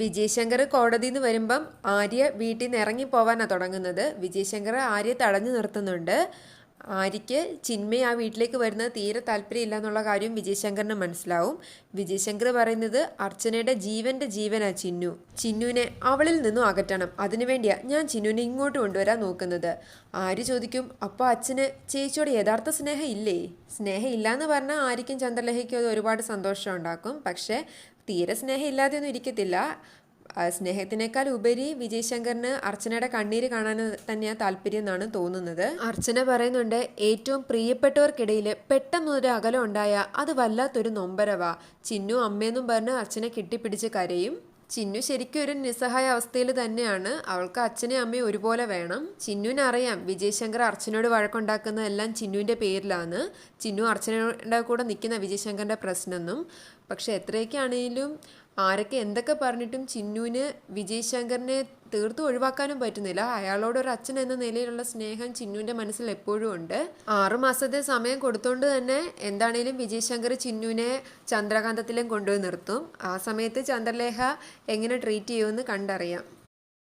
വിജയശങ്കർ കോടതിയിൽ നിന്ന് വരുമ്പം ആര്യ വീട്ടിൽ നിന്ന് ഇറങ്ങി പോവാനാണ് തുടങ്ങുന്നത്. വിജയശങ്കർ ആര്യ തടഞ്ഞു നിർത്തുന്നുണ്ട്. ആര്യയ്ക്ക് ചിന്മയ ആ വീട്ടിലേക്ക് വരുന്നത് തീരെ താല്പര്യമില്ല എന്നുള്ള കാര്യം വിജയശങ്കറിന് മനസ്സിലാവും. വിജയശങ്കർ പറയുന്നത് അർച്ചനയുടെ ജീവന്റെ ജീവനാ ചിന്നു. ചിന്നുവിനെ അവളിൽ നിന്നും അകറ്റണം. അതിനുവേണ്ടിയാ ഞാൻ ചിന്നുവിനെ ഇങ്ങോട്ട് കൊണ്ടുവരാൻ നോക്കുന്നത്. ആര്യ ചോദിക്കും അപ്പോൾ അച്ഛന് ചേച്ചിയോട് യഥാർത്ഥ സ്നേഹം ഇല്ലേ? സ്നേഹം ഇല്ലാന്ന് പറഞ്ഞാൽ ആര്യക്കും ചന്ദ്രലേഖയ്ക്കും അത് ഒരുപാട് സന്തോഷം ഉണ്ടാക്കും. പക്ഷേ തീരെ സ്നേഹം ഇല്ലാതെയൊന്നും ഇരിക്കത്തില്ല സ്നേഹത്തിനേക്കാൾ ഉപരി വിജയ് ശങ്കറിന് അർച്ചനയുടെ കണ്ണീര് കാണാൻ തന്നെയാണ് താല്പര്യം എന്നാണ് തോന്നുന്നത്. അർച്ചന പറയുന്നുണ്ട് ഏറ്റവും പ്രിയപ്പെട്ടവർക്കിടയിൽ പെട്ടെന്നൊരു അകലം ഉണ്ടായ അത് വല്ലാത്തൊരു നൊമ്പരവാ. ചിന്നു അമ്മയെന്നും പറഞ്ഞ് അർച്ചനെ കെട്ടിപ്പിടിച്ച് കരയും. ചിന്നു ശരിക്കും ഒരു നിസ്സഹായ അവസ്ഥയിൽ തന്നെയാണ്. അവൾക്ക് അച്ഛനെ അമ്മയും ഒരുപോലെ വേണം. ചിന്നുവിന് അറിയാം വിജയ് ശങ്കർ അർച്ചനയോട് വഴക്കുണ്ടാക്കുന്നതെല്ലാം ചിന്നുവിന്റെ പേരിലാണ്. ചിന്നു അർച്ചനയുടെ കൂടെ നിൽക്കുന്ന വിജയശങ്കറിന്റെ പ്രശ്നമെന്നും. പക്ഷേ എത്രയൊക്കെയാണെങ്കിലും ആരൊക്കെ എന്തൊക്കെ പറഞ്ഞിട്ടും ചിന്നുവിന് വിജയ് ശങ്കറിനെ തീർത്തും ഒഴിവാക്കാനും പറ്റുന്നില്ല. അയാളോട് ഒരു അച്ഛൻ എന്ന നിലയിലുള്ള സ്നേഹം ചിന്നുവിന്റെ മനസ്സിൽ എപ്പോഴും ഉണ്ട്. ആറുമാസത്തെ സമയം കൊടുത്തോണ്ട് തന്നെ എന്താണേലും വിജയ് ശങ്കർ ചിന്നുവിനെ ചന്ദ്രകാന്തത്തിലും കൊണ്ടുപോയി നിർത്തും. ആ സമയത്ത് ചന്ദ്രലേഖ എങ്ങനെ ട്രീറ്റ് ചെയ്യുമെന്ന് കണ്ടറിയാം.